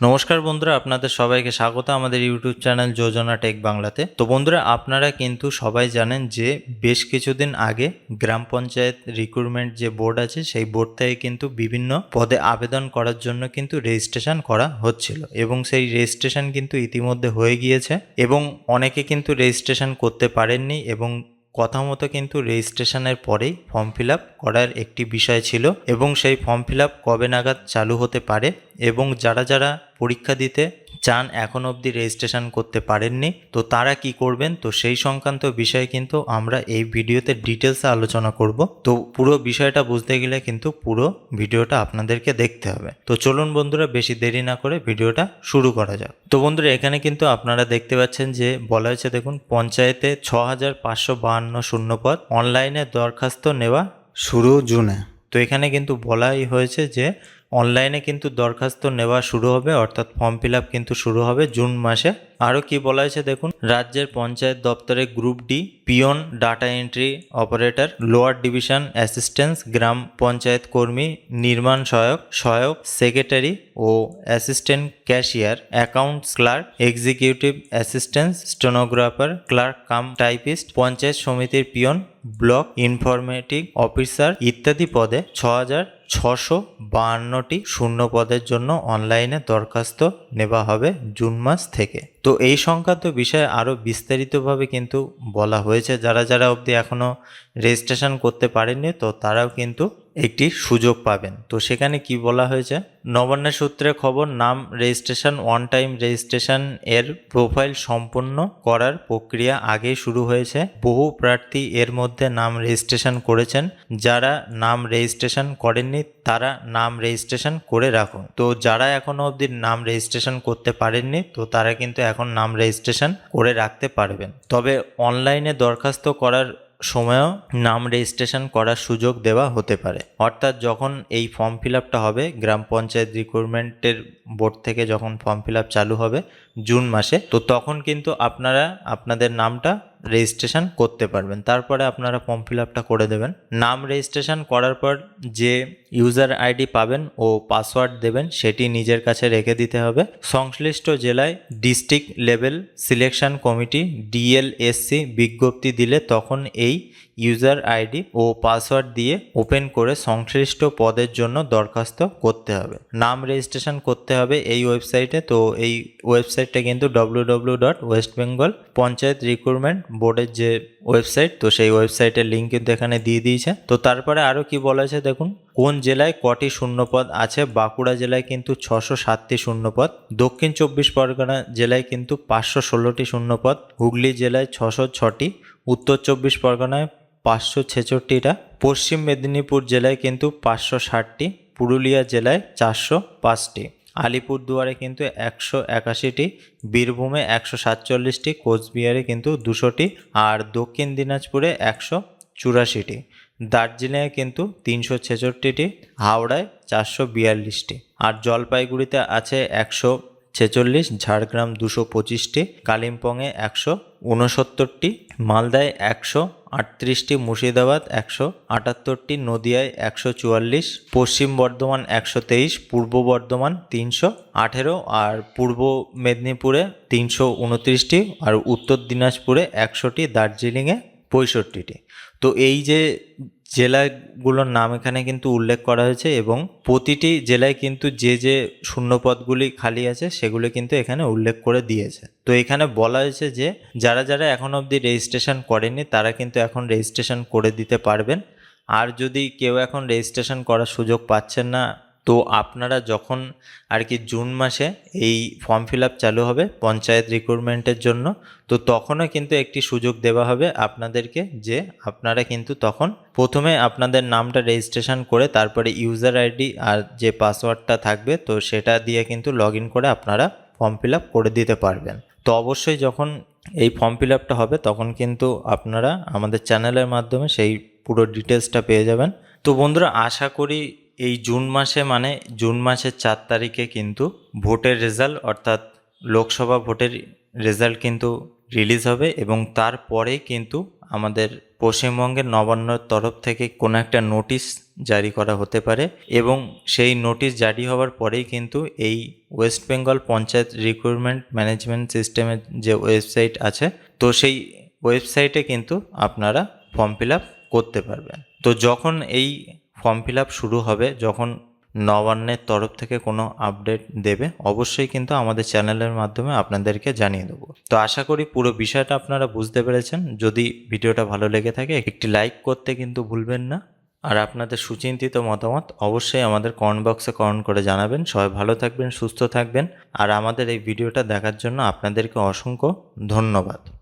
নমস্কার বন্ধুরা, আপনাদের সবাইকে স্বাগত আমাদের ইউটিউব চ্যানেল যোজনা টেক বাংলাতে। তো বন্ধুরা, আপনারা কিন্তু সবাই জানেন যে বেশ কিছুদিন আগে গ্রাম পঞ্চায়েত রিক্রুটমেন্ট যে বোর্ড আছে, সেই বোর্ড থেকে কিন্তু বিভিন্ন পদে আবেদন করার জন্য কিন্তু রেজিস্ট্রেশন করা হচ্ছিল এবং সেই রেজিস্ট্রেশন কিন্তু ইতিমধ্যে হয়ে গিয়েছে এবং অনেকে কিন্তু রেজিস্ট্রেশন করতে পারেননি এবং কথা মতো কিন্তু রেজিস্ট্রেশনের পরেই ফর্ম ফিল করার একটি বিষয় ছিল এবং সেই ফর্ম ফিল কবে নাগাদ চালু হতে পারে এবং যারা যারা পরীক্ষা দিতে চান এখন অবধি রেজিস্ট্রেশন করতে পারেননি। তো তারা কি করবেন? তো সেই সংক্রান্ত বিষয়ে কিন্তু আমরা এই ভিডিওতে ডিটেলসে আলোচনা করব। তো পুরো বিষয়টা বুঝতে গেলে কিন্তু পুরো ভিডিওটা আপনাদেরকে দেখতে হবে। তো চলুন বন্ধুরা, বেশি দেরি না করে ভিডিওটা শুরু করা যাক। তো বন্ধুরা, এখানে কিন্তু আপনারা দেখতে পাচ্ছেন যে বলা হয়েছে, দেখুন, পঞ্চায়েতে ছ হাজার পাঁচশো বাহান্ন শূন্যপদ অনলাইনে দরখাস্ত নেওয়া শুরু জুনে। তো এখানে কিন্তু বলাই হয়েছে যে অনলাইনে কিন্তু দরখাস্ত নেওয়া শুরু হবে, অর্থাৎ ফর্ম ফিল কিন্তু শুরু হবে জুন মাসে। আরও কি বলা হয়েছে দেখুন, রাজ্যের পঞ্চায়েত দপ্তরে group D, peon, data entry operator, lower division assistance gram panchayat কর্মী, নির্মাণ সহায়ক সহায়ক সেক্রেটারি ও assistant cashier, accounts clerk, executive assistant stenographer, clerk, cum typist, panchayat সমিতির পিয়ন, ব্লক ইনফরমেটিভ অফিসার ইত্যাদি পদে ছ হাজার ছশো বাহান্নটি শূন্য পদের জন্য অনলাইনে দরখাস্ত নেওয়া হবে জুন মাস থেকে। তো এই সংক্রান্ত বিষয়ে আরও বিস্তারিতভাবে কিন্তু বলা হয়েছে। যারা যারা অবধি এখনও রেজিস্ট্রেশন করতে পারেননি, তো তারাও কিন্তু একটি সুযোগ পাবেন। তো সেখানে কি বলা হয়েছে? নবান্ন সূত্রে খবর, নাম রেজিস্ট্রেশন ওয়ান টাইম রেজিস্ট্রেশন এর প্রোফাইল সম্পন্ন করার প্রক্রিয়া আগেই শুরু হয়েছে। বহু প্রার্থী এর মধ্যে নাম রেজিস্ট্রেশন করেছেন। যারা নাম রেজিস্ট্রেশন করেননি, তারা নাম রেজিস্ট্রেশন করে রাখুন। তো যারা এখনও অবধি নাম রেজিস্ট্রেশন করতে পারেননি, তো তারা কিন্তু এখন নাম রেজিস্ট্রেশন করে রাখতে পারবেন। তবে অনলাইনে দরখাস্ত করার সময়ও নাম রেজিস্ট্রেশন করার সুযোগ দেওয়া হতে পারে। অর্থাৎ যখন এই ফর্ম ফিল আপটা হবে, গ্রাম পঞ্চায়েত রিক্রুটমেন্টের বোর্ড থেকে যখন ফর্ম ফিল আপ চালু হবে, জুন মাসে, তো তখন কিন্তু আপনারা, আপনাদের নামটা রেজিস্ট্রেশন করতে পারবেন। তারপরে আপনারা ফর্ম ফিল আপটা করে দেবেন। নাম রেজিস্ট্রেশন করার পর যে ইউজার আইডি পাবেন, ও পাসওয়ার্ড দেবেন, সেটি নিজের কাছে রেখে দিতে হবে। সংশ্লিষ্ট জেলায় district level selection committee DLSC বিজ্ঞপ্তি দিলে তখন এই ইউজার আইডি ও পাসওয়ার্ড দিয়ে ওপেন করে সংশ্লিষ্ট পদের জন্য দরখাস্ত করতে হবে। নাম রেজিস্ট্রেশন করতে হবে এই ওয়েবসাইটে তো এই ওয়েবসাইটটা কিন্তু W W dot West Bengal panchayat recruitment বোর্ডের যে ওয়েবসাইট তো সেই ওয়েবসাইটের লিঙ্ক কিন্তু এখানে দিয়ে দিয়েছে। তো তারপরে আরও কি বলা আছে দেখুন, কোন জেলায় কটি শূন্যপদ আছে? বাঁকুড়া জেলায় কিন্তু ছশো সাতটি শূন্যপদ, দক্ষিণ চব্বিশ পরগনা জেলায় কিন্তু পাঁচশো ষোলোটি শূন্যপদ, হুগলি জেলায় ছশো ছটি, উত্তর চব্বিশ পরগনায় পাঁচশো ছেষট্টিটা পশ্চিম মেদিনীপুর জেলায় কিন্তু পাঁচশো ষাটটি, পুরুলিয়া জেলায় চারশো পাঁচটি। আলিপুরদুয়ারে কিন্তু একশো একাশিটি, বীরভূমে একশো সাতচল্লিশটি, কোচবিহারে কিন্তু দুশোটি আর দক্ষিণ দিনাজপুরে একশো চুরাশিটি। দার্জিলিংয়ে কিন্তু তিনশো ছেষট্টিটি, হাওড়ায় চারশো বিয়াল্লিশটি। আর জলপাইগুড়িতে আছে একশো ছেচল্লিশ, ঝাড়গ্রাম দুশো পঁচিশটি, কালিম্পংয়ে একশো উনসত্তরটি, মালদায় একশো আটত্রিশটি মুর্শিদাবাদ, একশো আটাত্তরটি নদিয়ায়, একশো চুয়াল্লিশ, পশ্চিম বর্ধমান, একশো তেইশ, পূর্ব বর্ধমান, তিনশো আঠেরো আর পূর্ব মেদিনীপুরে তিনশো উনত্রিশটি আর উত্তর দিনাজপুরে একশোটি, দার্জিলিংয়ে পঁয়ষট্টিটি। তো এই যে জেলাগুলোর নাম এখানে কিন্তু উল্লেখ করা হয়েছে এবং প্রতিটি জেলায় কিন্তু যে যে শূন্যপদগুলি খালি আছে সেগুলো কিন্তু এখানে উল্লেখ করে দিয়েছে। তো এখানে বলা হয়েছে যে যারা যারা এখন অবধি রেজিস্ট্রেশন করেনি তারা কিন্তু এখন রেজিস্ট্রেশন করে দিতে পারবেন। আর যদি কেউ এখন রেজিস্ট্রেশন করার সুযোগ পাচ্ছেন না তো আপনারা যখন আর কি জুন মাসে এই ফর্ম ফিল আপ চালু হবে পঞ্চায়েত রিক্রুটমেন্টের জন্য, তো তখনও কিন্তু একটি সুযোগ দেওয়া হবে আপনাদেরকে যে আপনারা কিন্তু তখন প্রথমে আপনাদের নামটা রেজিস্ট্রেশন করে তারপরে ইউজার আইডি আর যে পাসওয়ার্ডটা থাকবে, তো সেটা দিয়ে কিন্তু লগ করে আপনারা ফর্ম ফিল আপ করে দিতে পারবেন। তো অবশ্যই যখন এই ফর্ম ফিল আপটা হবে, তখন কিন্তু আপনারা আমাদের চ্যানেলের মাধ্যমে সেই পুরো ডিটেলসটা পেয়ে যাবেন। তো বন্ধুরা, আশা করি এই জুন মাসে মানে জুন মাসের চার তারিখে কিন্তু ভোটের রেজাল্ট অর্থাৎ লোকসভা ভোটের রেজাল্ট কিন্তু রিলিজ হবে এবং তারপরেই কিন্তু আমাদের পশ্চিমবঙ্গের নবান্নর তরফ থেকে কোনো একটা নোটিশ জারি করা হতে পারে এবং সেই নোটিশ জারি হওয়ার পরেই কিন্তু এই West Bengal panchayat recruitment management সিস্টেমের যে ওয়েবসাইট আছে, তো সেই ওয়েবসাইটে কিন্তু আপনারা ফর্ম ফিল করতে পারবেন। তো যখন এই ফর্ম ফিল শুরু হবে যখন নবান্নের তরফ থেকে কোনো আপডেট দেবে, অবশ্যই কিন্তু আমাদের চ্যানেলের মাধ্যমে আপনাদেরকে জানিয়ে দেবো। তো আশা করি পুরো বিষয়টা আপনারা বুঝতে পেরেছেন। যদি ভিডিওটা ভালো লেগে থাকে, একটি লাইক করতে কিন্তু ভুলবেন না। আর আপনাদের সুচিন্তিত মতামত অবশ্যই আমাদের কমেন্ট বক্সে কমেন্ট করে জানাবেন। সবাই ভালো থাকবেন, সুস্থ থাকবেন। আর আমাদের এই ভিডিওটা দেখার জন্য আপনাদেরকে অসংখ্য ধন্যবাদ।